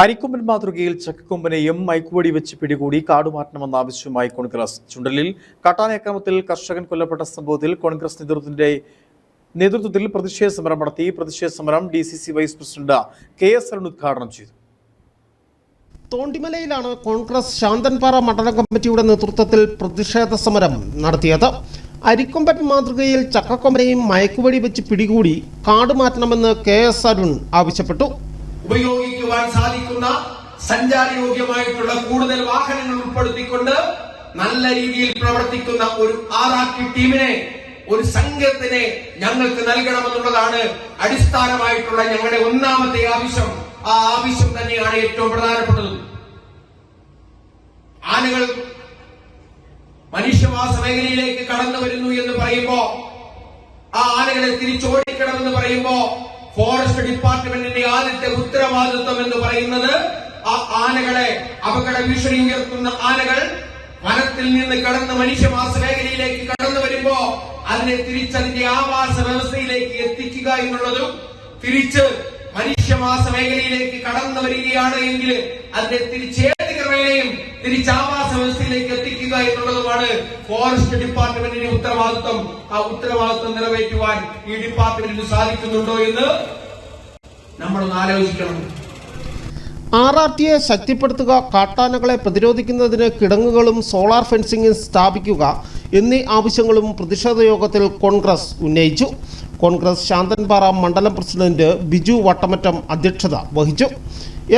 അരിക്കൊമ്പൻ മാതൃകയിൽ ചക്കക്കൊമ്പനെയും മൈക്കുവടി വെച്ച് പിടികൂടി കാടുമാറ്റണമെന്ന ആവശ്യവുമായി കോൺഗ്രസ്. ചുണ്ടലിൽ കാട്ടാനയക്രമത്തിൽ കർഷകൻ കൊല്ലപ്പെട്ട സംഭവത്തിൽ കോൺഗ്രസ് നേതൃത്വത്തിന്റെ നേതൃത്വത്തിൽ പ്രതിഷേധ സമരം നടത്തി. പ്രതിഷേധ സമരം D C C vice president K S Arun ഉദ്ഘാടനം ചെയ്തു. തോണ്ടിമലയിലാണ് കോൺഗ്രസ് ശാന്തൻപാറ മണ്ഡലം കമ്മിറ്റിയുടെ നേതൃത്വത്തിൽ പ്രതിഷേധ സമരം നടത്തിയത്. അരിക്കൊമ്പൻ മാതൃകയിൽ ചക്കക്കൊമ്പനെയും മയക്കുവടി വെച്ച് പിടികൂടി കാട് മാറ്റണമെന്ന് കെ എസ് അരുൺ ആവശ്യപ്പെട്ടു. ഉപയോഗിക്കുവാൻ സാധിക്കുന്ന സഞ്ചാരയോഗ്യമായിട്ടുള്ള കൂടുതൽ വാഹനങ്ങൾ ഉൾപ്പെടുത്തിക്കൊണ്ട് നല്ല രീതിയിൽ പ്രവർത്തിക്കുന്ന ഒരു ആർ ടീമിനെ ഒരു സംഘത്തിനെ ഞങ്ങൾക്ക് നൽകണമെന്നുള്ളതാണ് അടിസ്ഥാനമായിട്ടുള്ള ഞങ്ങളുടെ ഒന്നാമത്തെ ആവശ്യം. ആ ആവശ്യം തന്നെയാണ് ഏറ്റവും പ്രധാനപ്പെട്ടത്. ആനകൾ മനുഷ്യവാസ മേഖലയിലേക്ക് കടന്നു വരുന്നു എന്ന് പറയുമ്പോ ആ ആനകളെ തിരിച്ചോടിക്കണമെന്ന് പറയുമ്പോ ഫോറസ്റ്റ് ഡിപ്പാർട്ട്മെന്റിന്റെ ആദ്യത്തെ ഉത്തരവാദിത്വം എന്ന് പറയുന്നത് ആ ആനകളെ അപകട ഭീഷണി ഉയർത്തുന്ന ആനകൾ വനത്തിൽ നിന്ന് കടന്ന് മനുഷ്യവാസ മേഖലയിലേക്ക് കടന്നു വരുമ്പോ അതിനെ തിരിച്ചതിന്റെ ആവാസ വ്യവസ്ഥയിലേക്ക് എത്തിക്കുക എന്നുള്ളതും തിരിച്ച് മനുഷ്യവാസ മേഖലയിലേക്ക് കടന്നു വരികയാണ് എങ്കിൽ അതിനെ തിരിച്ചേത് ക്രമേണയും തിരിച്ച് ആവാസ വ്യവസ്ഥയിലേക്ക് എത്തിക്കുക എന്നുള്ളതുമാണ് ഫോറസ്റ്റ് ഡിപ്പാർട്ട്മെന്റിന്റെ ഉത്തരവാദിത്വം. ആ ഉത്തരവാദിത്വം നിറവേറ്റുവാൻ ഈ ഡിപ്പാർട്ട്മെന്റിന് സാധിക്കുന്നുണ്ടോ എന്ന് നമ്മളൊന്ന് ആലോചിക്കണം. ആർ ആർ ടിയെ ശക്തിപ്പെടുത്തുക കാട്ടാനകളെ പ്രതിരോധിക്കുന്നതിന് കിടങ്ങുകളും സോളാർ ഫെൻസിംഗും സ്ഥാപിക്കുക എന്നീ ആവശ്യങ്ങളും പ്രതിഷേധ യോഗത്തിൽ കോൺഗ്രസ് ഉന്നയിച്ചു. കോൺഗ്രസ് ശാന്തൻപാറ മണ്ഡലം പ്രസിഡന്റ് ബിജു വട്ടമറ്റം അധ്യക്ഷത വഹിച്ചു.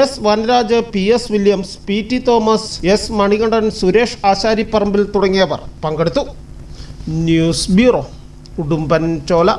S Vanaraj P S Williams P T Thomas S Manikandan Suresh Asharipparambil തുടങ്ങിയവർ പങ്കെടുത്തു. News bureau Udumbanchola.